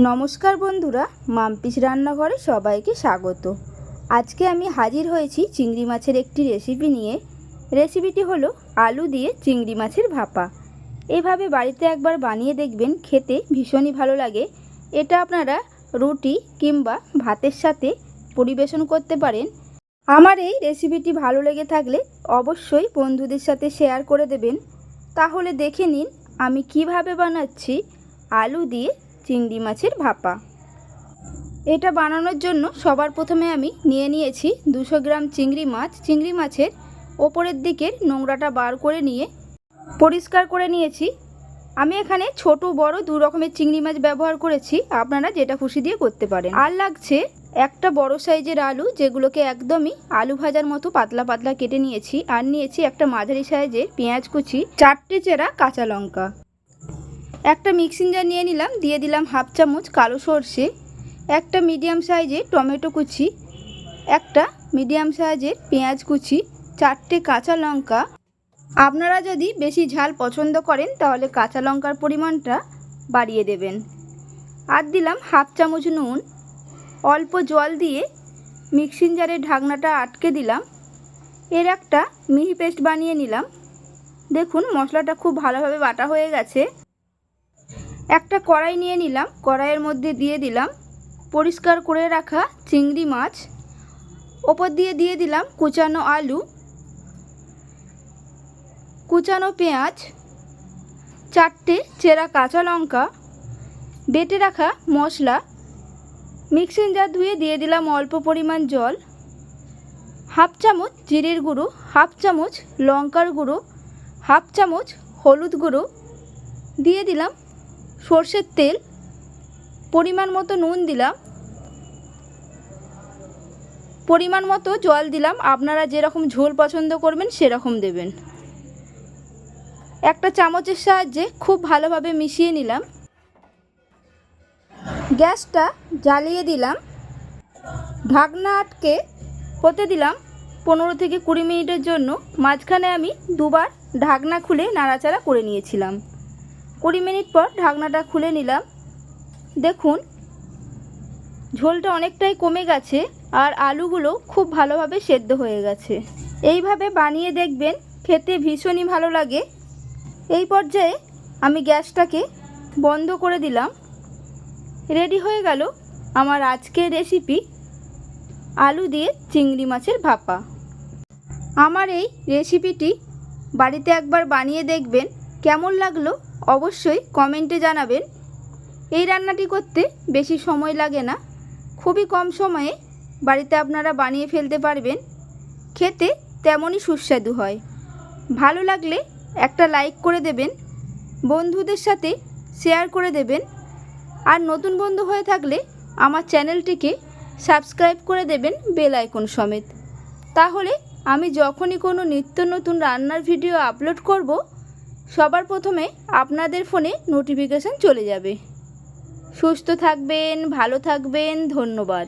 নমস্কার বন্ধুরা, মাম্পিস রান্নাঘরে সবাইকে স্বাগত। আজকে আমি হাজির হয়েছি চিংড়ি মাছের একটি রেসিপি নিয়ে। রেসিপিটি হলো আলু দিয়ে চিংড়ি মাছের ভাপা। এভাবে বাড়িতে একবার বানিয়ে দেখবেন, খেতে ভীষণই ভালো লাগে। এটা আপনারা রুটি কিংবা ভাতের সাথে পরিবেশন করতে পারেন। আমার এই রেসিপিটি ভালো লেগে থাকলে অবশ্যই বন্ধুদের সাথে শেয়ার করে দেবেন। তাহলে দেখে নিন আমি কীভাবে বানাচ্ছি আলু দিয়ে চিংড়ি মাছের ভাপা। এটা বানানোর জন্য সবার প্রথমে আমি নিয়ে নিয়েছি দুশো গ্রাম চিংড়ি মাছ। চিংড়ি মাছের ওপরের দিকের নোংরাটা বার করে নিয়ে পরিষ্কার করে নিয়েছি। আমি এখানে ছোট, বড় দু রকমের চিংড়ি মাছ ব্যবহার করেছি। আপনারা যেটা খুশি দিয়ে করতে পারেন। আর লাগছে একটা বড় সাইজের আলু, যেগুলোকে একদমই আলু ভাজার মতো পাতলা পাতলা কেটে নিয়েছি। আর নিয়েছি একটা মাঝারি সাইজের পেঁয়াজ কুচি, চারটে চেরা কাঁচা লঙ্কা। একটা মিক্সিং জার নিয়ে নিলাম, দিয়ে দিলাম হাফ চামচ কালো সর্ষে, একটা মিডিয়াম সাইজের টমেটো কুচি, একটা মিডিয়াম সাইজের পেঁয়াজ কুচি, চারটে কাঁচা লঙ্কা। আপনারা যদি বেশি ঝাল পছন্দ করেন, তাহলে কাঁচা লঙ্কার পরিমাণটা বাড়িয়ে দেবেন। আর দিলাম হাফ চামচ নুন। অল্প জল দিয়ে মিক্সিং জারের ঢাকনাটা আটকে দিলাম। এর একটা মিহি পেস্ট বানিয়ে নিলাম। দেখুন, মশলাটা খুব ভালোভাবে বাটা হয়ে গেছে। একটা কড়াই নিয়ে নিলাম, কড়াইয়ের মধ্যে দিয়ে দিলাম পরিষ্কার করে রাখা চিংড়ি মাছ। ওপর দিয়ে দিয়ে দিলাম কুচানো আলু, কুচানো পেঁয়াজ, চারটে চেরা কাঁচা লঙ্কা, বেটে রাখা মশলা, মিক্সিং জার ধুয়ে দিয়ে দিলাম অল্প পরিমাণ জল, হাফ চামচ জিরের গুঁড়ো, হাফ চামচ লঙ্কার গুঁড়ো, হাফ চামচ হলুদ গুঁড়ো, দিয়ে দিলাম সর্ষের তেল, পরিমাণ মতো নুন দিলাম। পরিমাণ মতো জল দিলাম। আপনারা যেরকম ঝোল পছন্দ করবেন, সেরকম দেবেন। একটা চামচের সাহায্যে খুব ভালোভাবে মিশিয়ে নিলাম। গ্যাসটা জ্বালিয়ে দিলাম। ঢাকনা আটকে হতে দিলাম পনেরো থেকে কুড়ি মিনিটের জন্য। মাঝখানে আমি দুবার ঢাকনা খুলে নাড়াচাড়া করে নিয়েছিলাম। কুড়ি মিনিট পর ঢাকনাটা খুলে নিলাম। দেখুন, ঝোলটা অনেকটাই কমে গেছে আর আলুগুলো খুব ভালোভাবে সেদ্ধ হয়ে গেছে। এইভাবে বানিয়ে দেখবেন, খেতে ভীষণই ভালো লাগে। এই পর্যায়ে আমি গ্যাসটাকে বন্ধ করে দিলাম। রেডি হয়ে গেল আমার আজকের রেসিপি আলু দিয়ে চিংড়ি মাছের ভাপা। আমার এই রেসিপিটি বাড়িতে একবার বানিয়ে দেখবেন, কেমন লাগল অবশ্যই কমেন্টে জানাবেন। এই রান্নাটি করতে বেশি সময় লাগে না। খুবই কম সময়ে বাড়িতে আপনারা বানিয়ে ফেলতে পারবেন। খেতে তেমনই সুস্বাদু হয়। ভালো লাগলে একটা লাইক করে দেবেন, বন্ধুদের সাথে শেয়ার করে দেবেন। আর নতুন বন্ধু হয়ে থাকলে আমার চ্যানেলটিকে সাবস্ক্রাইব করে দেবেন বেল আইকন সমেত। তাহলে আমি যখনই কোনো নিত্য নতুন রান্নার ভিডিও আপলোড করব সবার প্রথমে আপনাদের ফোনে নোটিফিকেশান চলে যাবে। সুস্থ থাকবেন ভালো থাকবেন ধন্যবাদ।